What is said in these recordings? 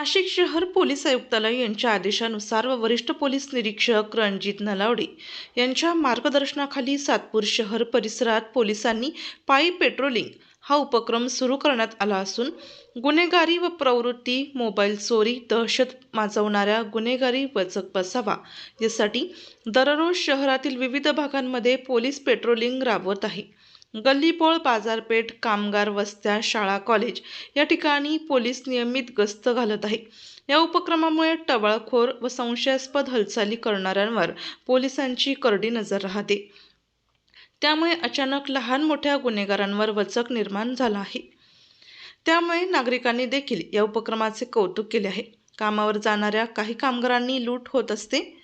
नाशिक शहर पोलीस आयुक्तालय यांच्या आदेशानुसार व वरिष्ठ पोलीस निरीक्षक रणजित नलावडे यांच्या मार्गदर्शनाखाली सातपूर शहर परिसरात पोलिसांनी पायी पेट्रोलिंग हा उपक्रम सुरू करण्यात आला असून गुन्हेगारी व प्रवृत्ती मोबाईल चोरी दहशत माजवणाऱ्या गुन्हेगारी वचक बसावा यासाठी दररोज शहरातील विविध भागांमध्ये पोलीस पेट्रोलिंग राबवत आहे. गल्लीबोळ बाजारपेठ कामगार वस्त्या शाळा कॉलेज या ठिकाणी पोलीस नियमित गस्त घालत आहे. या उपक्रमामुळे टवाळखोर व संशयास्पद हालचाली करणाऱ्यांवर पोलिसांची करडी नजर राहते. त्यामुळे अचानक लहान मोठ्या गुन्हेगारांवर वचक निर्माण झाला आहे. त्यामुळे नागरिकांनी देखील या उपक्रमाचे कौतुक केले आहे. कामावर जाणाऱ्या काही कामगारांनी लूट होत असते.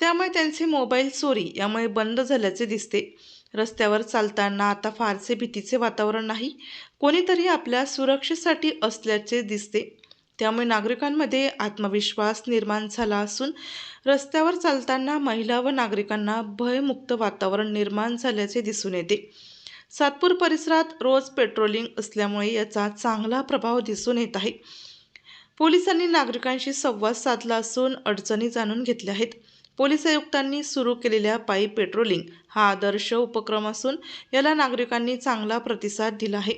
त्यामुळे त्यांचे मोबाईल चोरी यामुळे बंद झाल्याचे दिसते. रस्त्यावर चालताना आता फारसे भीतीचे वातावरण नाही. कोणीतरी आपल्या सुरक्षेसाठी असल्याचे दिसते. त्यामुळे नागरिकांमध्ये आत्मविश्वास निर्माण झाला असून रस्त्यावर चालताना महिला व नागरिकांना भयमुक्त वातावरण निर्माण झाल्याचे दिसून येते. सातपूर परिसरात रोज पेट्रोलिंग असल्यामुळे याचा चांगला प्रभाव दिसून येत आहे. पोलिसांनी नागरिकांशी संवाद साधला असून अडचणी जाणून घेतल्या आहेत. पोलीस आयुक्तांनी सुरू केलेल्या पायी पेट्रोलिंग हा आदर्श उपक्रम असून याला नागरिकांनी चांगला प्रतिसाद दिला आहे.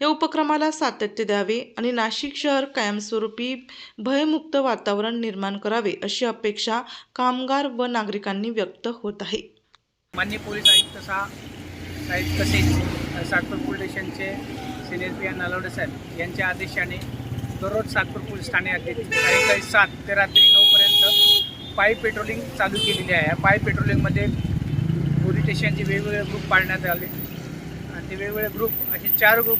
या उपक्रमाला सातत्य द्यावे आणि नाशिक शहर कायमस्वरूपी भयमुक्त वातावरण निर्माण करावे अशी अपेक्षा कामगार व नागरिकांनी व्यक्त होत आहे. मान्य पोलीस आयुक्त सहा साहेब तसेच सातपूर पोलीस स्टेशनचे सिनियर पी एन नलवडे साहेब यांच्या आदेशाने दररोज सातपूर पोलीस ठाणे अध्यक्ष सायंकाळी सात ते रात्री नऊ पायी पेट्रोलिंग चालू केलेली आहे. पाय पेट्रोलिंगमध्ये पोलीस स्टेशनचे वेगवेगळे ग्रुप पाळण्यात आले. आणि ते वेगवेगळे ग्रुप असे चार ग्रुप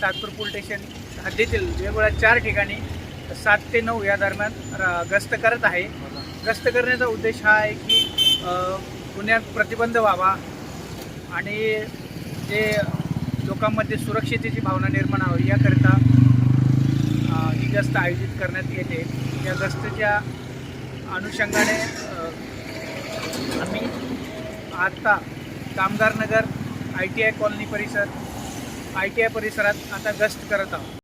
सातपूर पोलीस स्टेशन हद्दीतील वेगवेगळ्या चार ठिकाणी सात ते नऊ या दरम्यान गस्त करत आहे. गस्त करण्याचा उद्देश हा आहे की पुण्यात गुन्ह्यात प्रतिबंध व्हावा आणि जे लोकांमध्ये सुरक्षितेची भावना निर्माण व्हावी याकरिता ही गस्त आयोजित करण्यात येते. या गस्तच्या अनुषंगाने आम्ही आत्ता Kamgar Nagar I T I colony परिसर आय टी आय परिसरात आता गस्त करत आहोत.